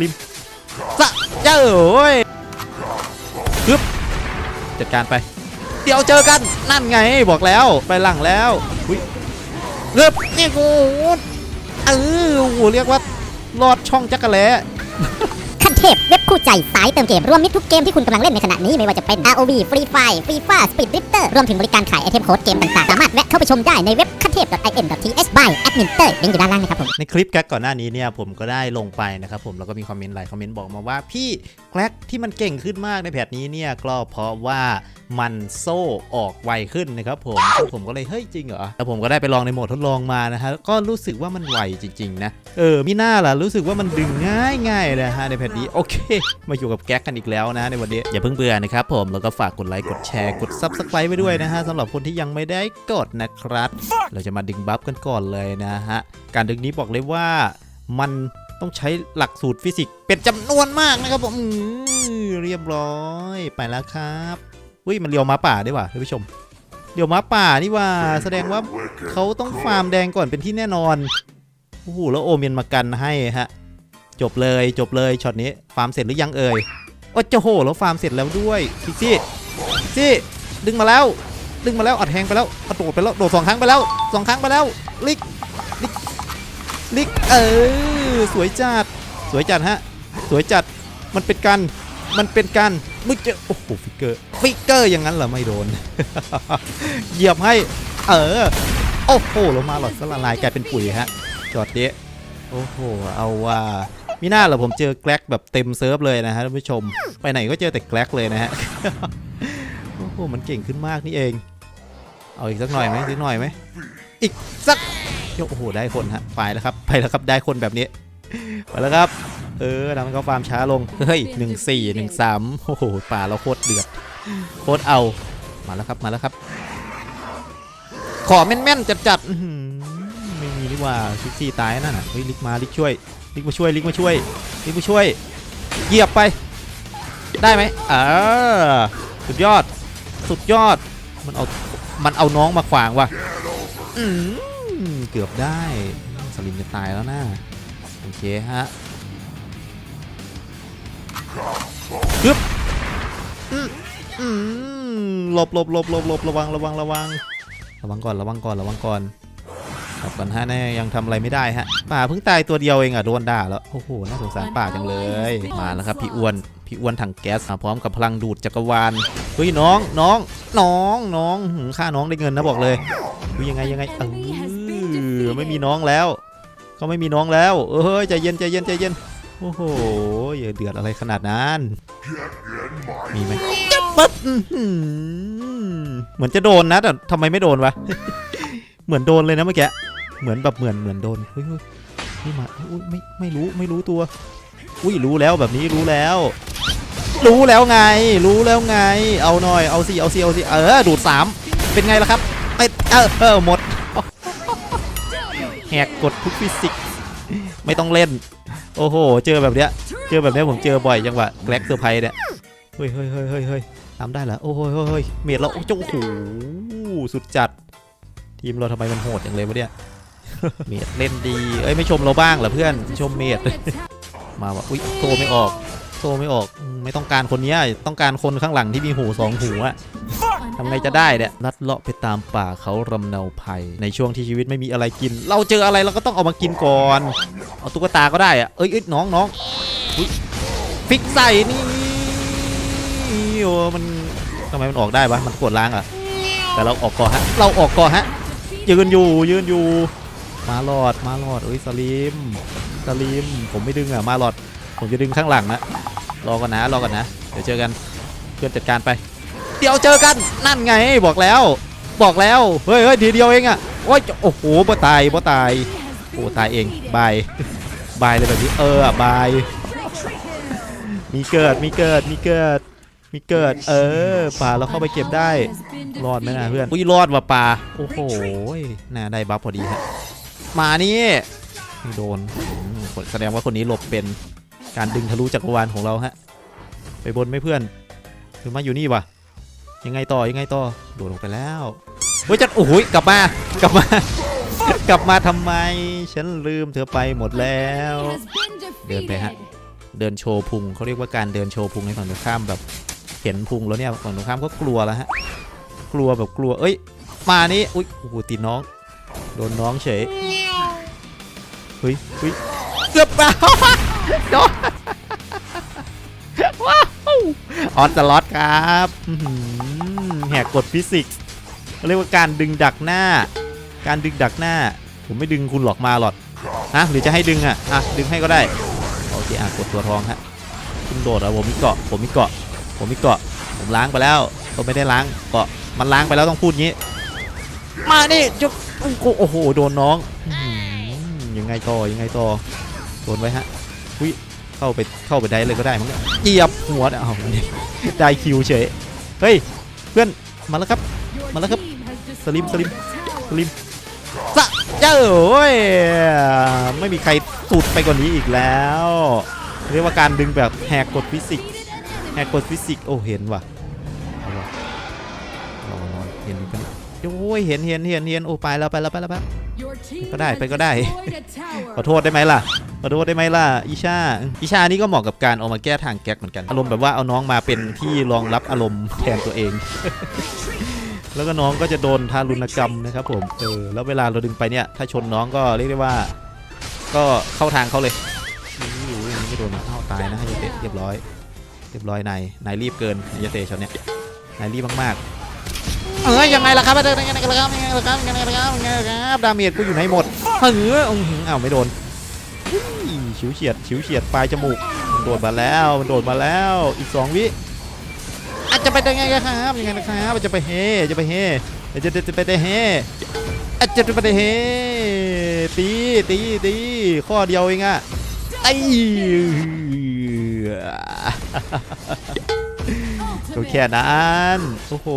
ลิมสะเจ้าโอ้ยฮึบจัดการไป เดี๋ยวเจอกันนั่นไงบอกแล้วไปหลังแล้วอุ้ยฮึบนี่กูเออเรียกว่าลอดช่องจักรแล้ เทพเว็บคู่ใจสายเติมเกมรวมมิตรทุกเกมที่คุณกำลังเล่นในขณะนี้ไม่ว่าจะเป็น ROV Free Fire Free Fire Speed Drifter รวมถึงบริการขายไอเทมโค้ดเกมต่างๆ สามารถแวะเข้าไปชมได้ในเว็บขั้นเทพ .in.th by admin เตอร์ลิงก์อยู่ด้านล่างนะครับผมในคลิปแก๊กก่อนหน้านี้เนี่ยผมก็ได้ลงไปนะครับผมแล้วก็มีคอมเมนต์หลายคอมเมนต์บอกมาว่าพี่แกร็กที่มันเก่งขึ้นมากในแพทนี้เนี่ยก็เพราะว่ามันโซ่ออกไวขึ้นนะครับผมซึ่งผมก็เลยเฮ้ยจริงเหรอแล้วผมก็ได้ไปลองในโหมดทดลองมานะฮะก็รู้สึกว่ามันไวจริง ๆ นะเออมีหน้าล่ะรู้สึกว่ามันดึงง่ายง่ายๆนะฮะในแพทนี้โอเค มาอยู่กับแก๊กกันอีกแล้วนะในวันนี้อย่าเพิ่งเบื่อนะครับผมแล้วก็ฝากกดไลค์กดแชร์กด Subscribe ไว้ด้วยนะฮะสำหรับคนที่ยังไม่ได้กดนะครับ เราจะมาดึงบัฟกันก่อนเลยนะฮะการดึงนี้บอกเลยว่ามัน ต้องใช้หลักสูตรฟิสิกส์เป็นจำนวนมากนะครับผมเรียบร้อยไปแล้วครับอุ้ยมันเลียวม้าป่าได้ว่ะท่านผู้ชมเลียวม้าป่านี่ว่าแสดงว่าเขาต้องฟาร์มแดงก่อนเป็นที่แน่นอนโอ้โหแล้วโอเมียนมากันให้ฮะ จบเลยจบเลยช็อตนี้ฟาร์มเสร็จหรือยังเอ่ยโอ้เจ้าโหแล้วฟาร์มเสร็จแล้วด้วยพิกซี่พิกซี่ดึงมาแล้วดึงมาแล้วอัดแทงไปแล้วกระโดดไปแล้วโดดสองครั้งไปแล้วสองครั้งไปแล้วลิกลิกลิกเออ สวยจัดสวยจัดฮะสวยจัดมันเป็นการมันเป็นการมึงเจอโอ้โหฟิกเกอร์ฟิกเกอร์อย่างนั้นเหรอไม่โดนเหยียบให้เออโอ้โหลงมาหลอดสละลายกลายเป็นปุ๋ยฮะจอดเดะโอ้โหเอาว่ามีหน้าเหรอผมเจอแกลกแบบเต็มเซิร์ฟเลยนะฮะท่านผู้ชม ไปไหนก็เจอแต่แกลกเลยนะฮะโอ้โหมันเก่งขึ้นมากนี่เอง เอาอีกสักหน่อยไหมสักหน่อยไหมอีกสักโอ้โหได้คนฮะไปแล้วครับไปแล้วครับได้คนแบบนี้ ไปแล้วครับ เออทำให้เขาฟาร์มช้าลง เฮ้ยหนึ่งสี่หนึ่งสามโอ้โห ป่าเราโคตรเดือด โคตรเอา มาแล้วครับ มาแล้วครับ ขอแม่นๆ จัดๆอื้อหือไม่มีดีกว่าซิกซี่ตายนั่นน่ะ เฮ้ย ลิกมา ลิกช่วย ลิกมาช่วย ลิกมาช่วย ลิกมาช่วย เหยียบไป ได้ไหมเออสุดยอด สุดยอด มันเอา มันเอาน้องมาขวางว่ะเกือบได้ สลิมจะตายแล้วนะโอ เคฮะฮึบอืมอืมหลบหลบหลบหลบหลบระวังระวังระวัง ระวังก่อนระวังก่อนระวังก่อนกลับก่อนฮะแน่ยังทำอะไรไม่ได้ฮะป่าเพิ่งตายตัวเดียวเองอะโดนด่าแล้วโอ้โหน่าสงสารป่าจังเลยมาแล้วครับพี่อ้วนพี่อ้วนถังแก๊สมาพร้อมกับพลังดูดจักรวาลเฮ้ยน้องน้องน้องน้องหืมค่าน้องได้เงินนะบอกเลยเฮ้ยยังไงยังไงเออไม่มีน้องแล้ว เขาไม่มีน้องแล้วเอ้ยใจเย็นใจเย็นใจเย็นโอ้โหอย่าเดือดอะไรขนาดนั้นมีไหมจะปั๊บเหมือนจะโดนนะแต่ทำไมไม่โดนวะเหมือนโดนเลยนะเมื่อกี้เหมือนแบบเหมือนเหมือนโดนเฮ้ยนี่มาไม่ไม่รู้ไม่รู้ตัว อุ้ยรู้แล้วแบบนี้รู้แล้ว รู้แล้วไง รู้แล้วไง เอาหน่อยเอาสิเอาสิเอาสิเออดูดสามเป็นไงล่ะครับเออเออหมด แหกกฎทุกฟิสิกส์ไม่ต้องเล่น โอ้โห เจอแบบเนี้ย เจอแบบเนี้ยผมเจอบ่อยจังหวะแกลกเซอร์ไพรส์เนี่ย เฮ้ยเฮ้ยเฮ้ยเฮ้ยเฮ้ยทำได้เหรอ โอ้โหเฮ้ยเฮ้ยเมดเราโอ้เจ้าโอ้โหสุดจัด ทีมเราทำไมมันโหดอย่างเลยวะเนี่ย เมดเล่นดี เอ้ยไม่ชมเราบ้างเหรอเพื่อน ชมเมด มาว่ะอุ้ยโตไม่ออกโตไม่ออก ไม่ต้องการคนนี้ต้องการคนข้างหลังที่มีหูสองหูอะำไงจะได้เนี่ยลัดเลาะไปตามป่าเขารำเนาภัย ในช่วงที่ชีวิตไม่มีอะไรกิน เราเจออะไรเราก็ต้องเอามากินก่อน เอาตุ๊กตาก็ได้อะเอ้ยอ้ยน้องน้องฟิกใส่นี่โอ้มันทำไมมันออกได้วะมันกดล้างอะ แต่เราออกก่อนฮะ เราออกก่อนฮะ ยืนอยู่ยืนอยู่ มาหลอดมาหลอดเอ้ยสลิมสลิมผมไม่ดึงอะมาหลอด ผมจะดึงข้างหลังนะรอก่อนนะรอก่อนนะ เดี๋ยวเจอกันเพื่อนจัดการไป เดี๋ยวเจอกันนั่นไงบอกแล้ว บอกแล้วเฮ้ยเฮ้ยทีเดียวเองอะโอ้ยโอ้โหบ่ตายบ่ตายโอ้ตายเองบายบายเลยแบบนี้เออบายมีเกิดมีเกิดมีเกิดมีเกิด เออป่าเราเข้าไปเก็บได้รอดไหมนะเพื่อนอุ้ยรอดว่ะป่าโอ้โหน่าได้บัฟพอดีฮะมานี่โดนแสดงว่าคนนี้หลบเป็นการดึงทะลุจักรวาลของเราฮะไปบนไม่เพื่อนหรือมาอยู่นี่วะ ยังไงต่อยังไงต่อโดดลงไปแล้วเฮ้ยจัดโอ้ยกลับมากลับมา กลับมาทำไม ฉันลืมเธอไปหมดแล้ว เดินไปฮะเดินโชว์พุงเขาเรียกว่าการเดินโชว์พุงให้ฝั่งตรงข้ามแบบเห็นพุงแล้วเนี่ยฝั่งตรงข้ามก็กลัวแล้วฮะกลัวแบบกลัวเอ้ย มานี่อุ้ยโอ้โหตีน้อง โดนน้องเฉยเฮ้ยเฮ้ยเกือบไปโดนว้าว ออนสล็อตครับอื้อหือแหกกฎฟิสิกส์เรียกว่าการดึงดักหน้า การดึงดักหน้า ผมไม่ดึงคุณหลอกมาหรอกฮะหรือจะให้ดึงอะอะดึงให้ก็ได้โอเคอะกดตัวทองฮะคุณโดดอะผมมีเกาะผมมีเกาะ ผมมีเกาะ ผมล้างไปแล้วก็ไม่ได้ล้างเกาะมันล้างไปแล้วต้องพูดงี้ มานี่จุ๊บโอ้โหโดนน้องยังไงต่อยังไงต่อโดนไว้ฮะอุ้ย เข้าไปเข้าไปได้เลยก็ได้มั้งเนี่ยเหยียบหัวเนี่ยเอาเนี่ยได้คิวเฉยเฮ้ยเพื่อนมาแล้วครับมาแล้วครับสลิมสลิมสลิมสะเจ้าโอ้ยไม่มีใครสุดไปกว่านี้อีกแล้ว เรียกว่าการดึงแบบแหกกฎฟิสิกส์แหกกฎฟิสิกส์โอ้เห็นว่ะเอาว่ะรอนอนเห็นปะเนี่ยโอ้ยเห็นเห็นเห็นเห็นโอ้ไปแล้วไปแล้วไปแล้วไปก็ได้ไปก็ได้ขอโทษได้ไหมล่ะ ขอโทษได้ไหมล่ะอิชาอิชานี่ก็เหมาะกับการเอามาแก้ทางแก๊กเหมือนกัน อารมณ์แบบว่าเอาน้องมาเป็นที่รองรับอารมณ์แทนตัวเอง แล้วก็น้องก็จะโดนทารุณกรรมนะครับผม เออ แล้วเวลาเราดึงไปเนี่ย ถ้าชนน้องก็เรียกได้ว่า ก็เข้าทางเขาเลยนี่อย่างนี้ไม่โดนเข้าตายนะยาเตะเรียบร้อย เรียบร้อยนายนายรีบเกินยาเตะช็อตเนี้ยนายรีบมากๆ เอ้ยยังไงล่ะครับยังไงล่ะครับยังไงล่ะครับยังไงล่ะครับยังไงล่ะครับดาเมจกูอยู่ไหนหมดเฮ้ยอื้อหืออ้าวไม่โดน อุ้ยฉิวเฉียดฉิวเฉียดปลายจมูกมันโดดมาแล้วมันโดดมาแล้วอีกสองวิอาจจะไปยังไงครับยังไงนะครับจะไปเฮจะไปเฮจะจะจะไปได้เฮอาจจะไปได้เฮตีตีตีข้อเดียวเองอะไอ้ก็แค่นั้นโอ้โห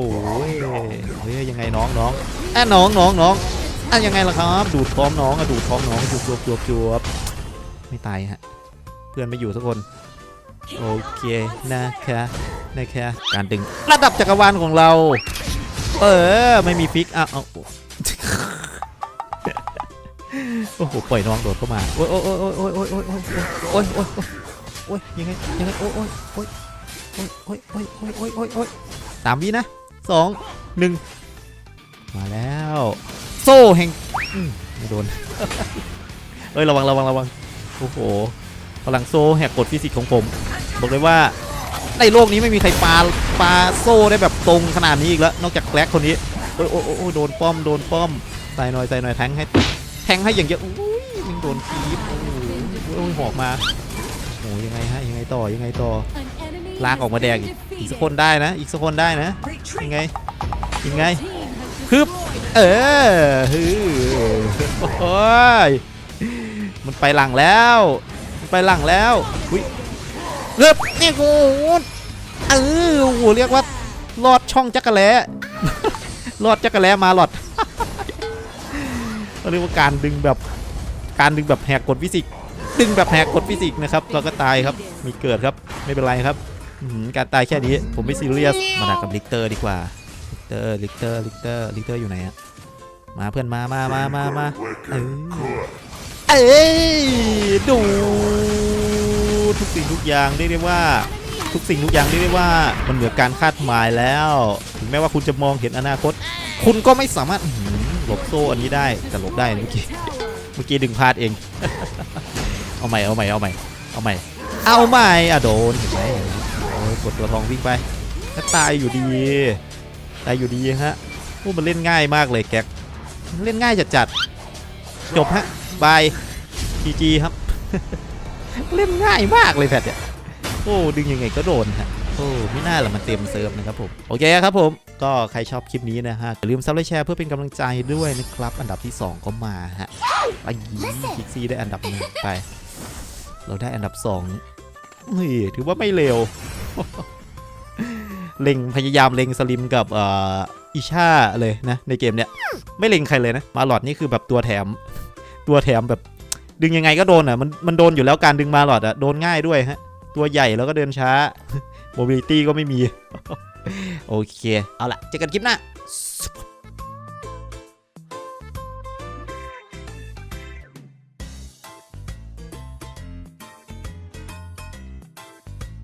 เฮ้ยยังไงน้องน้องอะน้องน้องน้องอะยังไงล่ะครับ ดูดท้องน้องอะดูดท้องน้องจวบจวบจวบจวบ ไม่ตายฮะ เพื่อนไม่อยู่สักคน โอเคนะคะนะคะการดึงระดับจักรวาลของเรา เออ ไม่มีฟิกอะเอาโอ้โหปล่อยน้องโดดเข้ามา โอ้ยโอ้ยโอ้ยโอ้ยโอ้ยโอ้ยโอ้ยโอ้ยโอ้ยโอ้ยโอ้ยยังไงยังไงโอ้ยโอ้ยโอ้ยโอ้ยโอ้ยโอ้ยโอ้ยโอ้ยโอ้ยสามวินะสองหนึ่งมาแล้ว โซ่แห่งไม่โดนเอ้ยระวังระวังระวัง โอ้โหพลังโซ่แหกกฎฟิสิกส์ของผม บอกเลยว่าในโลกนี้ไม่มีใครปาปาโซ่ได้แบบตรงขนาดนี้อีกแล้ว นอกจากแกล็กคนนี้ โอ้ยโอ้ยโอ้ยโโดนป้อม โดนป้อมใส่หน่อยใส่หน่อยแทงให้แทงให้อย่างเยอะอุ้ยมันโดนคีบโอ้โหโอ้ยหอกมาโอ้ยยังไงฮะยังไงต่อยังไงต่อลากออกมาแดงอีกอีกสักคนได้นะ อีกสักคนได้นะยังไงยังไงฮึบเออฮึโอ้ย มันไปหลังแล้วมันไปหลังแล้วอุ้ยฮึบนี่กูเออโอ้โหเรียกว่าหลอดช่องจักรแล้ลอดจักรแล้มาหลอดเราเรียกว่าการดึงแบบการดึงแบบแหกกฎฟิสิกส์ดึงแบบแหกกฎฟิสิกส์นะครับเราก็ตายครับมีเกิดครับไม่เป็นไรครับการตายแค่นี้ผมไม่ซีเรียสมาดักกับลิกเตอร์ดีกว่าลิกเตอร์ลิกเตอร์ลิกเตอร์ลิกเตอร์อยู่ไหนอะมาเพื่อนมามามามามาเออ เอ้ยดูทุกสิ่งทุกอย่างเรียกได้ว่า ทุกสิ่งทุกอย่างเรียกได้ว่ามันเหนือการคาดหมายแล้ว ถึงแม้ว่าคุณจะมองเห็นอนาคต คุณก็ไม่สามารถหลบโซ่อันนี้ได้แต่หลบได้เมื่อกี้เมื่อกี้ดึงพลาดเอง เอาใหม่เอาใหม่เอาใหม่เอาใหม่เอาใหม่อะโดนเห็นไหมโอ้ยกดตัวทองวิ่งไปถ้าตายอยู่ดีตายอยู่ดีฮะโอ้มันเล่นง่ายมากเลยแก๊กเล่นง่ายจัดจัดๆจบฮะ บายจีจีครับ เล่นง่ายมากเลยแพทเนี่ยโอ้ดึงยังไงก็โดนฮะโอ้ไม่น่าละมันเต็มเซิร์ฟนะครับผมโอเคครับผมก็ใครชอบคลิปนี้นะฮะอย่าลืมซับและแชร์เพื่อเป็นกำลังใจด้วยนะครับ อันดับที่ 2 ก็มาฮะไอ้คิกซี่ได้อันดับหนึ่งไป เราได้อันดับสองเฮ้ยถือว่าไม่เร็วเล็งพยายามเล็งสลิมกับเอ่ออิชาเลยนะในเกมเนี้ยไม่เล็งใครเลยนะมาหลอดนี่คือแบบตัวแถม ตัวแถมแบบ ดึงยังไงก็โดนอะมันมันโดนอยู่แล้วการดึงมาหลอดอะโดนง่ายด้วยฮะ ตัวใหญ่แล้วก็เดินช้าโมบิลิตี้ก็ไม่มี โอเค เอาละเจอกันคลิปหน้า